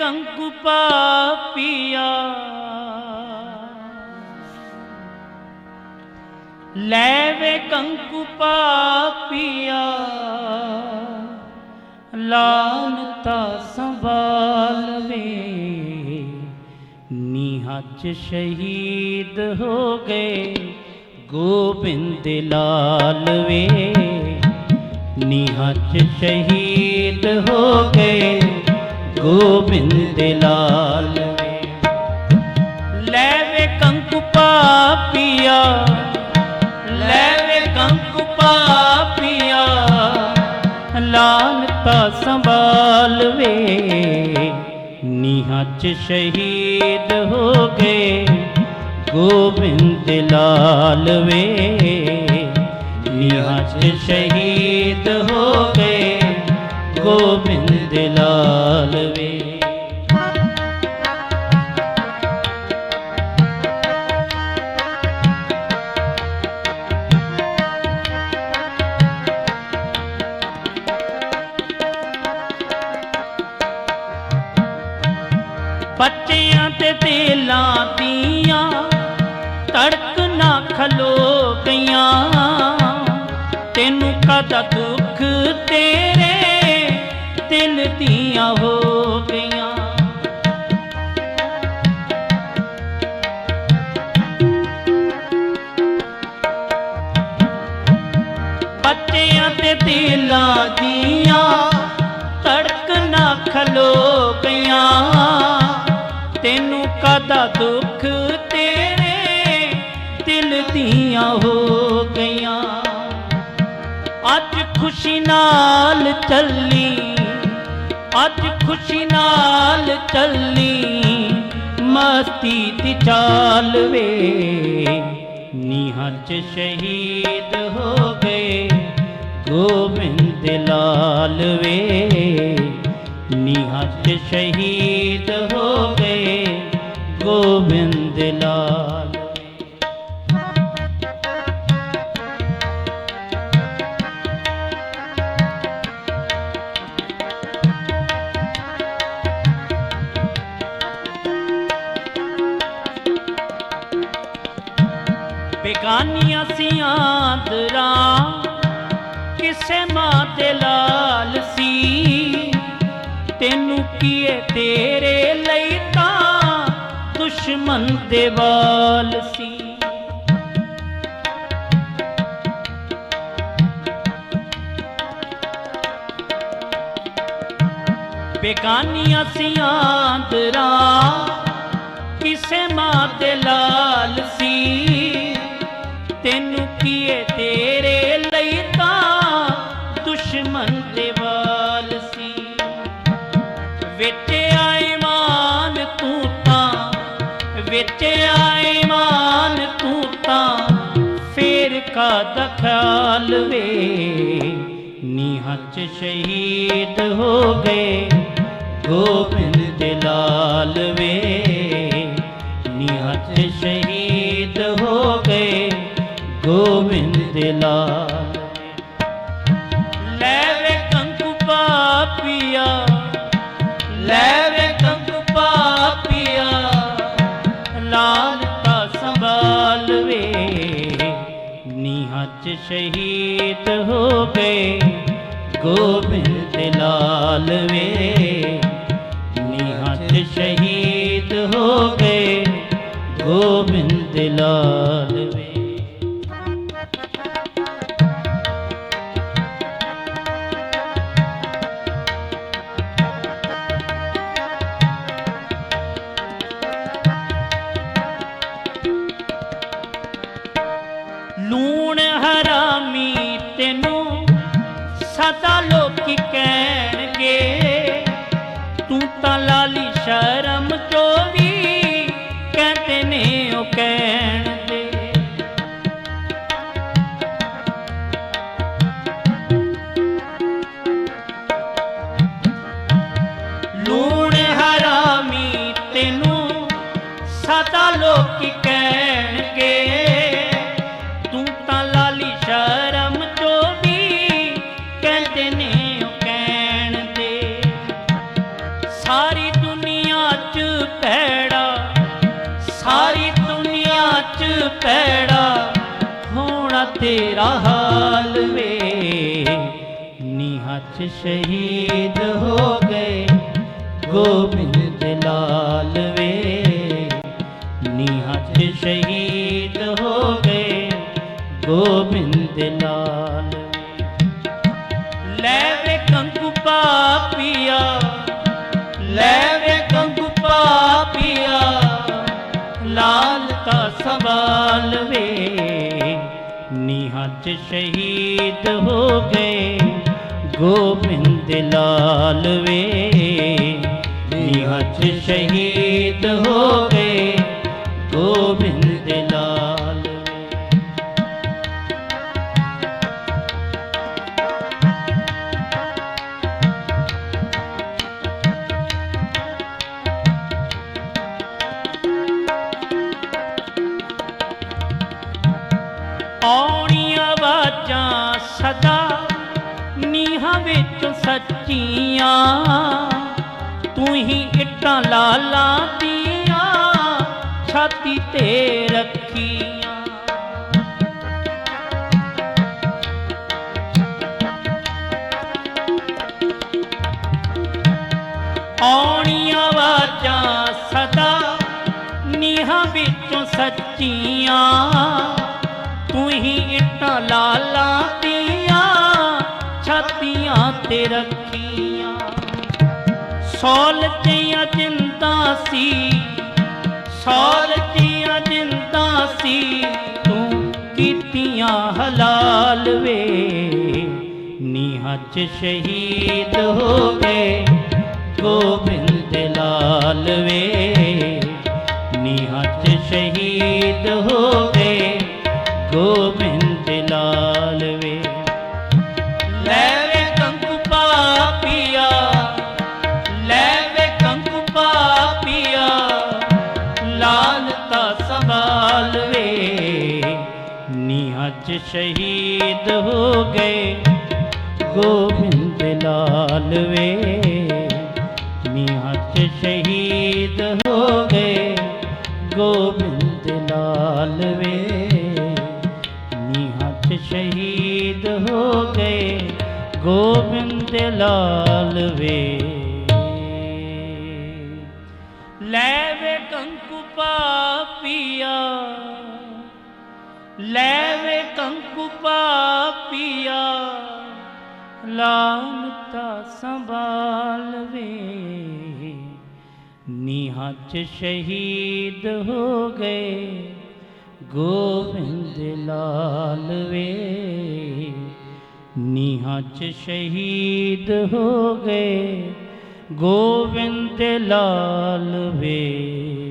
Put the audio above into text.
ਕੰਕੂ Papua. ਲੈ ਵੇ ਕੰਕੂ Papua ਲਾਨਤਾ ਸੰਭਾਲ ਵੇ। ਨੀਹਾਂ ਸ਼ਹੀਦ ਹੋ ਗਏ, ਗੋਬਿੰਦ ਲਾਲ ਵੇ। ਨੀਹਾਂ ਸ਼ਹੀਦ ਹੋ ਗਏ ਗੋਬਿੰਦ ਲਾਲ ਵੇ ਲੈ ਵੇ ਕੰਕੂ ਪਾਪੀਆ, ਲੈ ਵੇ ਕੰਕੂ ਪਾਪੀਆ ਲਾਨਤਾ ਸੰਭਾਲ ਵੇ। ਨੀਹਾਂ ਚ ਸ਼ਹੀਦ ਹੋ ਗਏ ਗੋਬਿੰਦ ਲਾਲ ਵੇ ਨੀਹਾਂ ਚ ਸ਼ਹੀਦ ਹੋ ਗਏ ਗੋਬਿੰਦ ਲਾਲ ਵੇ। ਬੱਚਿਆਂ ਤੇ ਤੇਲਾਂ ਦੀਆਂ ਤੜਕ ਨਾ ਖਲੋ ਗਈਆਂ। ਤੈਨੂੰ ਕਦਾ ਦੁੱਖ ਤੇਰੇ ਦਿਲ ਹੋ ਗਈਆਂ। ਬੱਚਿਆਂ ਤੇ ਤੇਲਾਂ ਦੀਆਂ ਤੜਕ ਨਾ ਖਲੋ ਗਈਆਂ ਤੈਨੂੰ ਕਦਾ ਦੁੱਖ ਤੇਰੇ ਦਿਲ ਦੀਆਂ ਹੋ ਗਈਆਂ। ਅੱਜ ਖੁਸ਼ੀ ਨਾਲ ਚੱਲੀ ਅੱਜ ਖੁਸ਼ੀ ਨਾਲ ਚੱਲੀ, ਮਸਤੀ ਦੀ ਚਾਲ ਵੇ। ਨੀਹਾਂ ਸ਼ਹੀਦ ਹੋ ਗਏ ਗੋਬਿੰਦ ਲਾਲ ਵੇ। ਨੀਹਾਂ ਸ਼ਹੀਦ ਬੇਗਾਨੀਆਂ ਕਿਸੇ ਮਾਂ ਤੇ ਲਾਲ ਸੀ। ਤੈਨੂੰ ਕੀਏ ਤੇਰੇ ਲਈ ਤਾਂ ਦੁਸ਼ਮਨ ਦੇ ਵਾਲ ਸੀ। ਬੇਗਾਨੀਆਂ ਸੀਆਂ ਦਰਾਂ ਕਿਸੇ ਮਾਂ ਤੇ ਲਾਲ ਸੀ। ਤੈਨੂੰ ਕੀਏ ਤੇਰੇ ਲਈ ਤਾਂ ਦੁਸ਼ਮਨ ਦੇ ਵਾਲ ਸੀ। ਵਿੱਚ ਆਏ ਮਾਨ ਤੂੰ ਤਾਂ ਵਿੱਚ ਆਏ ਮਾਨ ਤੂੰ ਤਾਂ ਫੇਰ ਕਾਦਾ ਖਿਆਲ ਵੇ? ਨੀਹਾਂ ਚ ਸ਼ਹੀਦ ਹੋ ਗਏ, ਗੋਬਿੰਦ ਲਾਲ ਵੇ। ਗੋਬਿੰਦ ਲਾਲ ਲੈ ਵੇ ਕੰਕੂ ਪਾਪੀਆ, ਲੈ ਵੇ ਕੰਕੂ ਪਾਪੀਆ ਲਾਲ ਤਾਂ ਸੰਭਾਲ ਵੇ। ਨੀਹਾਂ ਸ਼ਹੀਦ ਹੋ ਗਏ ਗੋਬਿੰਦ ਲਾਲ ਵੇ। ਨੀਹਾਂ ਸ਼ਹੀਦ ਹੋ ਗਏ ਗੋਬਿੰਦ ਲਾਲ ਸਾਰੀ ਦੁਨੀਆ 'ਚ ਪੈੜਾ ਸਾਰੀ ਦੁਨੀਆ 'ਚ ਪੈੜਾ ਹੋਣਾ ਤੇਰਾ ਹਾਲ ਵੇ। ਨਿਹੱਥ ਸ਼ਹੀਦ ਹੋ ਗਏ ਗੋਬਿੰਦ ਲਾਲ ਵੇ। ਨਿਹੱਥ ਸ਼ਹੀਦ ਹੋ ਗਏ ਗੋਬਿੰਦ ਨੀਹਾਂ ਸ਼ਹੀਦ ਹੋ ਗਏ। ਗੋਬਿੰਦ ਲਾਲ ਵੇ ਨੀਹਾਂ 'ਚ ਸ਼ਹੀਦ ਹੋ ਗਏ। ਗੋਬਿੰਦ ਸੱਚੀਆਂ ਤੂੰ ਹੀ ਇੱਟਾਂ ਲਾਲਾਂ ਦੀਆਂ ਛਾਤੀ ਤੇ ਰੱਖੀਆਂ। ਆਉਣੀਆਂ ਆਵਾਜ਼ਾਂ ਸਦਾ ਨੀਹਾਂ ਵਿੱਚੋਂ ਸੱਚੀਆਂ, ਤੂੰ ਹੀ ਇੱਟਾਂ ਲਾਲਾਂ ਦੀਆਂ ਤੇ ਰੱਖੀਆਂ। ਸੌਲ ਜਿੰਦਾ ਸੀ, ਸੌਲ ਤੀਆਂ ਜਿੰਦਾ ਸੀ, ਤੂੰ ਕੀਤੀਆਂ ਹਲਾਲ ਵੇ। ਨੀਹਾਂ ਸ਼ਹੀਦ ਹੋ ਗਏ ਗੋਬਿੰਦ ਲਾਲ ਵੇ। ਨੀਹਾਂ ਸ਼ਹੀਦ ਹੋ ਗਏ ਗੋਬਿੰਦ ਨੀਹਾਂ ਸ਼ਹੀਦ ਹੋ ਗਏ। ਗੋਬਿੰਦ ਲਾਲ ਵੇ ਨੀਹਾਂ 'ਚ ਸ਼ਹੀਦ ਹੋ ਗਏ। ਗੋਬਿੰਦ ਲਾਲ ਵੇ ਨੀਹਾਂ 'ਚ ਸ਼ਹੀਦ ਹੋ ਗਏ। ਗੋਬਿੰਦ ਲਾਲ ਵੇ। ਲੈ ਵੇ ਕੰਕੂ ਪਾਪੀਆ, ਲਾਲਤਾ ਸੰਭਾਲ ਵੇ ਨੀਹਾਂ 'ਚ ਸ਼ਹੀਦ ਹੋ ਗਏ, ਗੋਬਿੰਦ ਲਾਲ ਵੇ ਨੀਹਾਂ 'ਚ ਸ਼ਹੀਦ ਹੋ ਗਏ, ਗੋਬਿੰਦ ਲਾਲ ਵੇ